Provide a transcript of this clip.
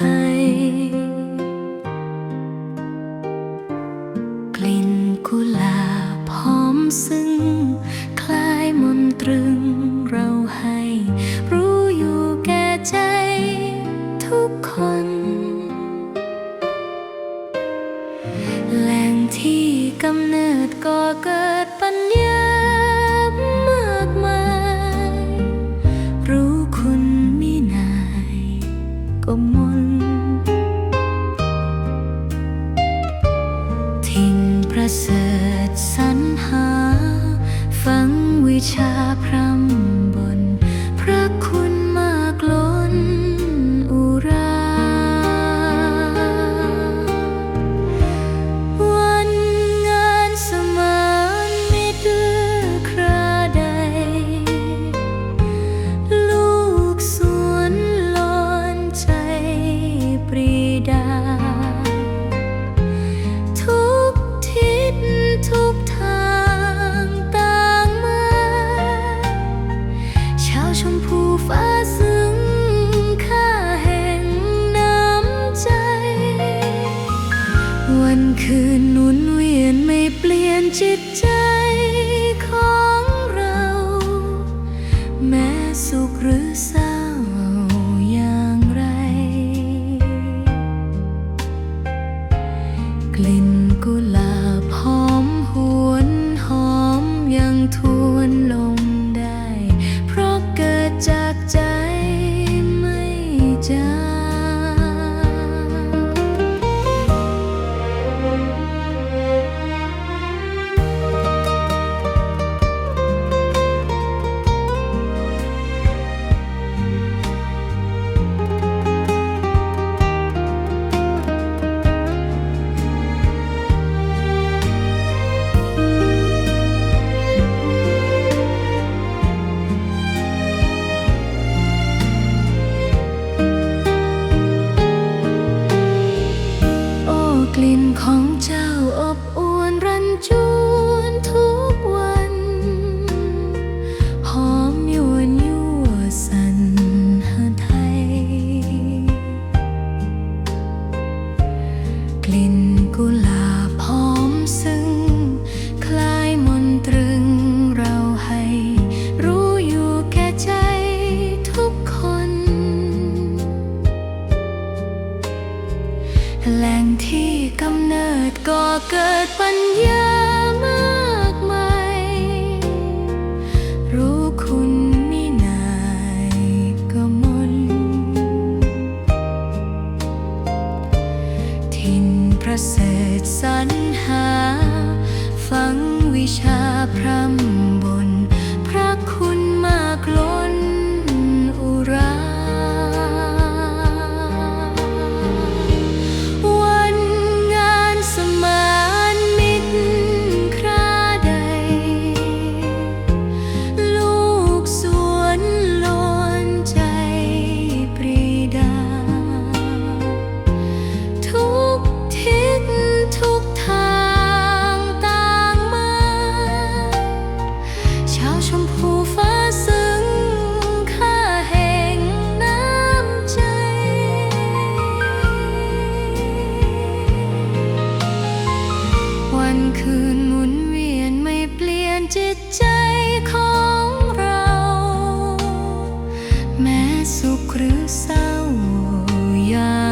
กลิ่นกุหลาบหอมซึ้ง คลายมนตรึงเราให้ ถิ่นประเสริฐสรรหา ฟังวิชาพรำ ผู้ฟ้าซึ้งค่าแห่งน้ำใจ วันคืนหนเวียนไม่เปลี่ยนจิตใจของเรา แม้สุขหรือเศร้าอย่างไร กลิ่นกุหลาบ เกิดปัญญา แม้สุขหรือเศร้าอย่า